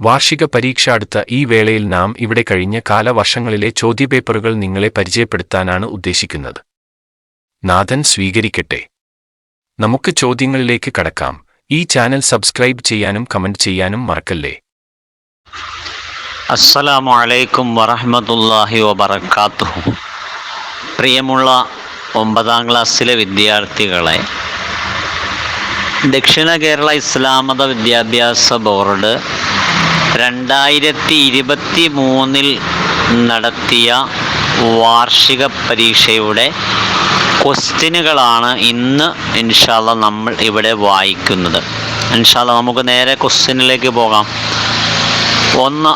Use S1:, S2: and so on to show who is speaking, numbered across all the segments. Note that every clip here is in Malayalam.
S1: വാർഷിക പരീക്ഷ അടുത്ത ഈ വേളയിൽ നാം ഇവിടെ കഴിഞ്ഞ കാലവർഷങ്ങളിലെ ചോദ്യപേപ്പറുകൾ നിങ്ങളെ പരിചയപ്പെടുത്താനാണ് ഉദ്ദേശിക്കുന്നത്. നാഥൻ സ്വീകരിക്കട്ടെ. നമുക്ക് ചോദ്യങ്ങളിലേക്ക് കടക്കാം. ഈ ചാനൽ സബ്സ്ക്രൈബ് ചെയ്യാനും കമന്റ് ചെയ്യാനും മറക്കല്ലേ?
S2: അസ്സലാമു അലൈക്കും വബറകാതുഹു. പ്രിയമുള്ള ഒമ്പതാം ക്ലാസ്സിലെ വിദ്യാർത്ഥികളെ ദക്ഷിണ കേരള ഇസ്ലാമത വിദ്യാഭ്യാസ ബോർഡ് രണ്ടായിരത്തി ഇരുപത്തി മൂന്നിൽ നടത്തിയ വാർഷിക പരീക്ഷയുടെ ക്വസ്റ്റ്യനുകളാണ് ഇന്ന് ഇൻഷാല്ല നമ്മൾ ഇവിടെ വായിക്കുന്നത്. ഇൻഷാല്ല നമുക്ക് നേരെ ക്വസ്റ്റ്യനിലേക്ക് പോകാം. ഒന്ന്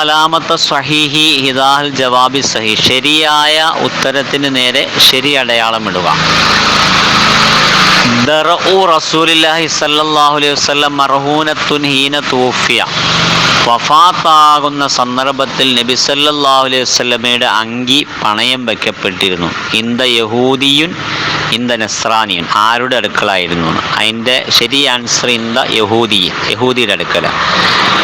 S2: അലാമത്ത് സഹീഹി ഹിദാഹൽ ജവാബി സഹി. ശരിയായ ഉത്തരത്തിന് നേരെ ശരി അടയാളമിടുക ദറഉ റസൂലില്ലാഹി സല്ലല്ലാഹു അലൈഹി വസല്ലം മർഹൂനത്തുൻ ഹീന തൂഫിയ. വഫാത്താകുന്ന സന്ദർഭത്തിൽ നബി സല്ലല്ലാഹു അലൈഹി വസ്ലമയുടെ അങ്കി പണയം വയ്ക്കപ്പെട്ടിരുന്നു ഇന്ത യഹൂദിയുൻ ഇന്ത നസ്രാനിയൻ. ആരുടെ അടുക്കളായിരുന്നു അതിന്റെ ശരി ആൻസർ ഇന്ത യഹൂദിയൻ യഹൂദിയുടെ അടുക്കല.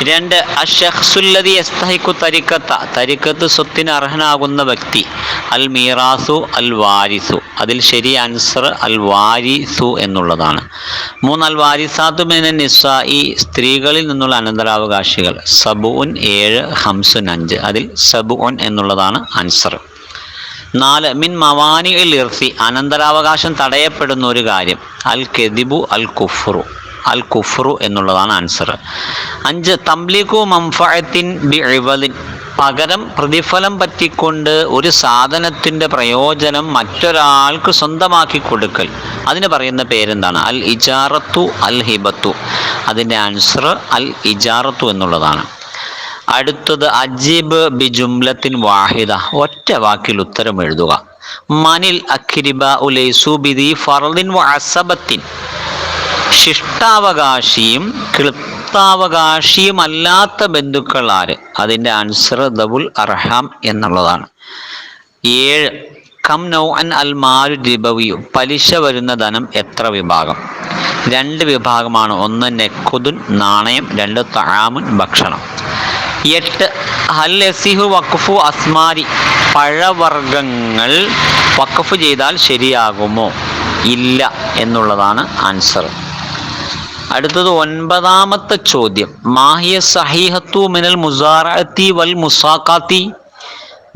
S2: രണ്ട് അഷഹ്സുല്ലതി എസ്തഹിക്കു തരിക്കത്ത. തരിക്കത്ത് സ്വത്തിന് അർഹനാകുന്ന വ്യക്തി അൽ മീറാസു അൽ വാരിസു അതിൽ ശരി ആൻസർ അൽ വാരിസു എന്നുള്ളതാണ്. മൂന്ന് അൽ വാരിസാത്തു മിന നിസ്സായി സ്ത്രീകളിൽ നിന്നുള്ള അനന്തരാവകാശികൾ. സബുൻ ഏഴ് ഹംസുൻ അഞ്ച്. അതിൽ സബുൻ എന്നുള്ളതാണ് ആൻസർ. നാല് മിൻ മവാനി ഇർത്തി അനന്തരാവകാശം തടയപ്പെടുന്ന ഒരു കാര്യം. അൽ കെദിബു അൽ കുഫ്റു. അൽ കുഫ്റു എന്നുള്ളതാണ് ആൻസർ. അഞ്ച് തംലീഖു മംഫഅത്തിൻ ബി ഇവലിൻ പകരം പ്രതിഫലം പറ്റിക്കൊണ്ട് ഒരു സാധനത്തിന്റെ പ്രയോജനം മറ്റൊരാൾക്ക് സ്വന്തമാക്കി കൊടുക്കൽ. അതിന് പറയുന്ന പേരെന്താണ്? അൽ ഇജാറത്തു അൽ ഹിബത്തു. അതിന്റെ ആൻസർ അൽ ഇജാറത്തു എന്നുള്ളതാണ്. അടുത്തത് അജീബ് ബി ജുംലത്തിൻ വാഹിദ. ഒറ്റ വാക്കിൽ ഉത്തരം എഴുതുക. മനിൽ അഖിരിബ ഉലൈസു ബിദി വസബത്തിൻ ശിഷ്ടാവകാശിയും ക്ലിപ്താവകാശിയും അല്ലാത്ത ബന്ധുക്കൾ ആര് അതിന്റെ ആൻസർ ദബുൽ അർഹാം എന്നുള്ളതാണ്. ഏഴ് കം നൗ അൻ അൽമാരു ദിബവിയു പലിശ വരുന്ന ധനം എത്ര വിഭാഗം? രണ്ട് വിഭാഗമാണ് ഒന്ന് നെക്കുതുൻ നാണയം രണ്ട് താമുൻ ഭക്ഷണം. എട്ട് ഹൽ എസിഹു വഖഫു അസ്മാരി പഴവർഗങ്ങൾ വഖഫ് ചെയ്താൽ ശരിയാകുമോ? ഇല്ല എന്നുള്ളതാണ് ആൻസർ അടുത്തത് ഒൻപതാമത്തെ ചോദ്യം. മാഹിയ സഹിഹത്തു മിനൽ മുസാറത്തി വൽ മുസാക്കാത്തി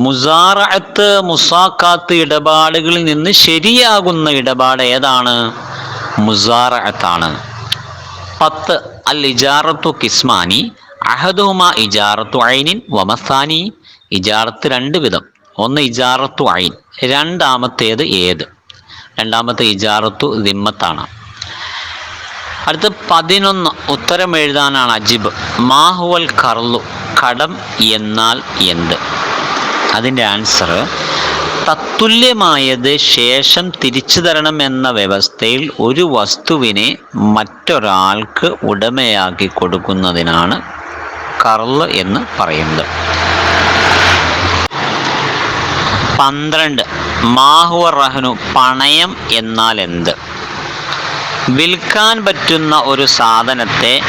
S2: മുസാറത്ത് മുസാക്കാത്ത് ഇടപാടുകളിൽ നിന്ന് ശരിയാകുന്ന ഇടപാട് ഏതാണ്? മുസാറത്താണ് പത്ത് അൽ ഇജാറത്തു കിസ്മാനി അഹദുമ ഇജാറത്തു ഐനിൻ വമസാനി. ഇജാറത്ത് രണ്ട് വിധം. ഒന്ന് ഇജാറത്തു ഐൻ രണ്ടാമത്തേത് ഏത്? രണ്ടാമത്തെ ഇജാറത്തു ദിമ്മത്താണ്. അടുത്ത പതിനൊന്ന് ഉത്തരം എഴുതാനാണ് അജിബ്. മാഹുവൽ കർലു കടം എന്നാൽ എന്ത്? അതിന്റെ ആൻസർ തത്തുല്യമായത് ശേഷം തിരിച്ചു തരണം എന്ന വ്യവസ്ഥയിൽ ഒരു വസ്തുവിനെ മറ്റൊരാൾക്ക് ഉടമയാക്കി കൊടുക്കുന്നതിനാണ് കർൾ എന്ന് പറയുന്നത്. പന്ത്രണ്ട് മാഹുവർ റഹ്നു പണയം എന്നാൽ എന്ത്? വിൽക്കാൻ പറ്റുന്ന ഒരു സാധനത്തെ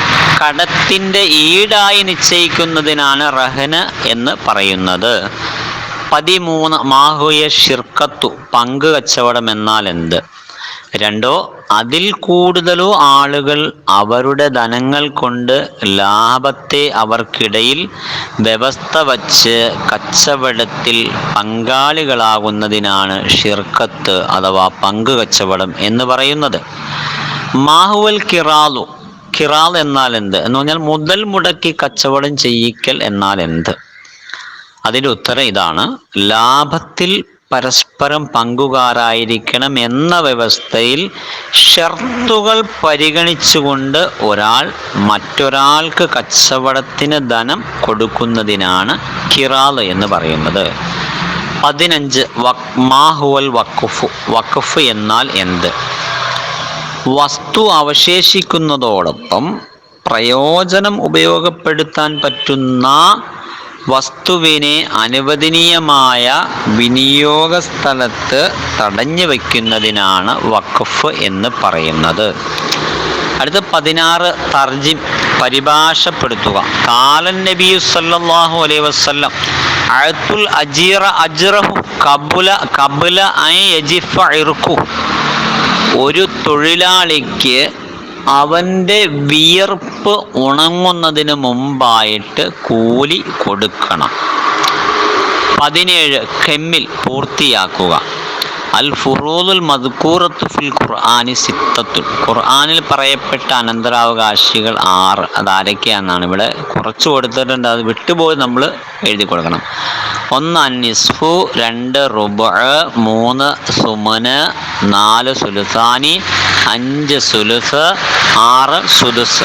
S2: കടത്തിന്റെ ഈടായി നിശ്ചയിക്കുന്നതിനാണ് റഹന് എന്ന് പറയുന്നത്. പതിമൂന്ന് മാഹുയ ഷിർക്കത്തു പങ്ക് കച്ചവടം എന്നാൽ എന്ത്? രണ്ടോ അതിൽ കൂടുതലോ ആളുകൾ അവരുടെ ധനങ്ങൾ കൊണ്ട് ലാഭത്തെ അവർക്കിടയിൽ വ്യവസ്ഥ വച്ച് കച്ചവടത്തിൽ പങ്കാളികളാകുന്നതിനാണ് ഷിർക്കത്ത് അഥവാ പങ്ക് കച്ചവടം എന്ന് പറയുന്നത്. മാഹുവൽ കിറാലു. കിറാൽ എന്നാൽ എന്ത്? എന്ന് പറഞ്ഞാൽ മുതൽ മുടക്കി കച്ചവടം ചെയ്യിക്കൽ എന്നാൽ എന്ത്? അതിന്റെ ഉത്തരം ഇതാണ്. ലാഭത്തിൽ പരസ്പരം പങ്കുകാരായിരിക്കണം എന്ന വ്യവസ്ഥയിൽ ഷർത്തുകൾ പരിഗണിച്ചുകൊണ്ട് ഒരാൾ മറ്റൊരാൾക്ക് കച്ചവടത്തിന് ധനം കൊടുക്കുന്നതിനാണ് കിറാൽ എന്ന് പറയുന്നത്. പതിനഞ്ച് വക് മാഹുവൽ വഖഫ്. വഖഫ് എന്നാൽ എന്ത്? വസ്തു അവശേഷിക്കുന്നതോടൊപ്പം പ്രയോജനം ഉപയോഗപ്പെടുത്താൻ പറ്റുന്ന വസ്തുവിനെ അനുവദനീയമായ വിനിയോഗ സ്ഥലത്ത് തടഞ്ഞു വയ്ക്കുന്നതിനാണ് വഖഫ് എന്ന് പറയുന്നത്. അടുത്ത പതിനാറ് തർജി പരിഭാഷപ്പെടുത്തുക. കാലൻ നബി സല്ലാഹു അലൈ വസ്ലം അഅത്തുൽ അജീറ അജ്റഹു കബുല കബുല ഐ യജിഫ ഇർഖു ഒരു തൊഴിലാളിക്ക് അവന്റെ വിയർപ്പ് ഉണങ്ങുന്നതിന് മുമ്പായിട്ട് കൂലി കൊടുക്കണം. പതിനേഴ് കെമ്മിൽ പൂർത്തിയാക്കുക. അൽ ഫുറൂദുൽ മദ്കൂറത്ത് ഫിൽ ഖുർആാനി സിത്തത്തുൽ ഖുർആാനിൽ പറയപ്പെട്ട അനന്തരാവകാശികൾ ആറ്. അതാരൊക്കെയാണെന്നാണ് ഇവിടെ കുറച്ച് കൊടുത്തിട്ടുണ്ട്. അത് വിട്ടുപോയി നമ്മൾ എഴുതി കൊടുക്കണം. ഒന്ന് അന്നിസ്ഫു രണ്ട് റുബ മൂന്ന് സുമന് നാല് സുലുസാനി അഞ്ച് സുലുസ് ആറ് സുലുസ്.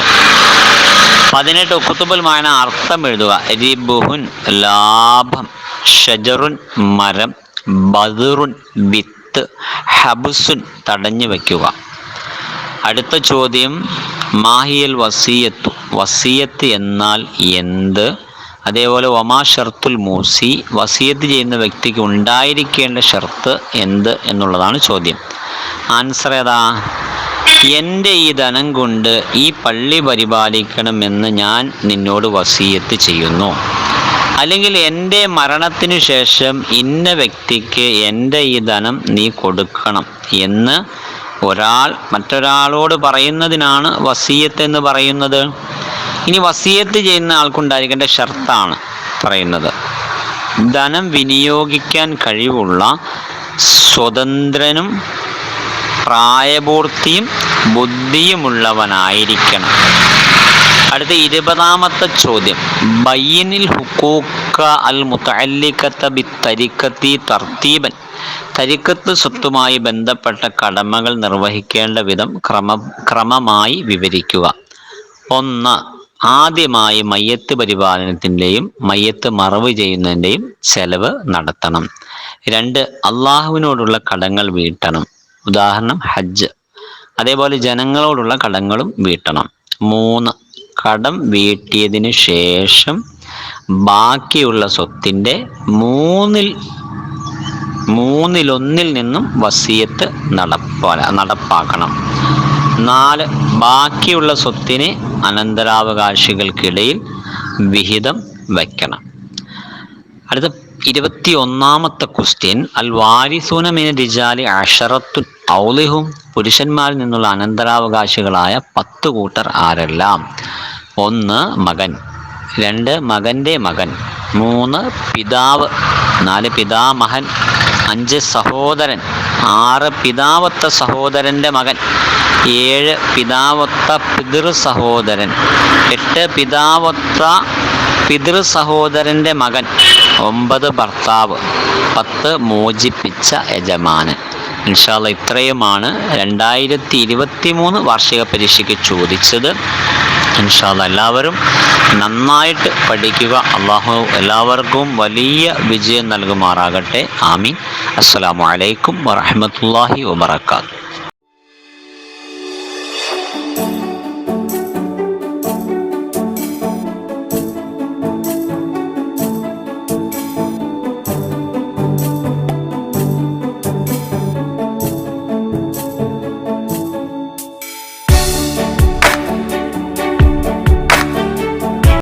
S2: പതിനെട്ട് കുത്തുബുൽ മായന അർത്ഥം എഴുതുക. റിബുഹുൻ ലാഭം ഷജറുൻ മരം ബദറുൻ വിത്ത്. ഹബുസുൻ തടഞ്ഞു വയ്ക്കുക. അടുത്ത ചോദ്യം മാഹിയൽ വസീയത്തു. വസീയത്ത് എന്നാൽ എന്ത്? അതേപോലെ ഒമാ ഷർത്തുൽ മൂസി. വസീയത്ത് ചെയ്യുന്ന വ്യക്തിക്ക് ഉണ്ടായിരിക്കേണ്ട ഷർത്ത് എന്ത് എന്നുള്ളതാണ് ചോദ്യം. ആൻസർ ഏതാ? എന്റെ ഈ ധനം കൊണ്ട് ഈ പള്ളി പരിപാലിക്കണമെന്ന് ഞാൻ നിന്നോട് വസീയത്ത് ചെയ്യുന്നു. അല്ലെങ്കിൽ എന്റെ മരണത്തിനു ശേഷം ഇന്ന വ്യക്തിക്ക് എന്റെ ഈ ധനം നീ കൊടുക്കണം എന്ന് ഒരാൾ മറ്റൊരാളോട് പറയുന്നതിനാണ് വസീയത്ത് എന്ന് പറയുന്നത്. ഇനി വസീയത്ത് ചെയ്യുന്ന ആൾക്കുണ്ടായിരിക്കേണ്ട ഷർത്താണ് പറയുന്നത്. ധനം വിനിയോഗിക്കാൻ കഴിവുള്ള സ്വതന്ത്രനും പ്രായപൂർത്തിയും ബുദ്ധിയുമുള്ളവനായിരിക്കണം. അടുത്ത ഇരുപതാമത്തെ ചോദ്യം. ബയ്യനിൽ ഹുക്കൂക്ക അൽ മുത്തല്ലിക്കത്ത ബി തരിക്കത്തി തർത്തീബൻ. തരിക്കത്ത് സ്വത്തുമായി ബന്ധപ്പെട്ട കടമകൾ നിർവഹിക്കേണ്ട വിധം ക്രമ ക്രമമായി വിവരിക്കുക. ഒന്ന് ആദ്യമായി മയ്യത്ത് പരിപാലനത്തിന്റെയും മയ്യത്ത് മറവ് ചെയ്യുന്നതിന്റെയും ചെലവ് നടത്തണം. രണ്ട് അള്ളാഹുവിനോടുള്ള കടങ്ങൾ വീട്ടണം. ഉദാഹരണം ഹജ്ജ്. അതേപോലെ ജനങ്ങളോടുള്ള കടങ്ങളും വീട്ടണം. മൂന്ന് കടം വീട്ടിയതിനു ശേഷം ബാക്കിയുള്ള സ്വത്തിന്റെ മൂന്നിൽ മൂന്നിലൊന്നിൽ നിന്നും വസിയത്ത് നടപ്പാ നടപ്പാക്കണം. നാല് ബാക്കിയുള്ള സ്വത്തിന് അനന്തരാവകാശികൾക്കിടയിൽ വിഹിതം വയ്ക്കണം. അടുത്ത ഇരുപത്തി ഒന്നാമത്തെ ക്വസ്റ്റ്യൻ അൽ വാരിസൂന മിന റിജാലി അഷറത്തു ഔലിഹും പുരുഷന്മാരിൽ നിന്നുള്ള അനന്തരാവകാശികളായ പത്ത് കൂട്ടർ ആരെല്ലാം? ഒന്ന് മകൻ രണ്ട് മകന്റെ മകൻ മൂന്ന് പിതാവ് നാല് പിതാമഹൻ അഞ്ച് സഹോദരൻ ആറ് പിതാവത്ത സഹോദരന്റെ മകൻ ഏഴ് പിതാവത്ത പിതൃ സഹോദരൻ എട്ട് പിതാവത്ത പിതൃ സഹോദരന്റെ മകൻ ഒമ്പത് ഭർത്താവ് പത്ത് മോചിപ്പിച്ച യജമാനൻ. ഇൻഷാല്ല ഇത്രയുമാണ് രണ്ടായിരത്തി ഇരുപത്തി മൂന്ന് വാർഷിക പരീക്ഷയ്ക്ക് ചോദിച്ചത്. ഇൻഷാല്ല എല്ലാവരും നന്നായിട്ട് പഠിക്കുക. അള്ളാഹു എല്ലാവർക്കും വലിയ വിജയം നൽകുമാറാകട്ടെ. ആമീൻ. അലൈക്കും വറഹമത്തല്ലാഹി വബർക്കാത്തു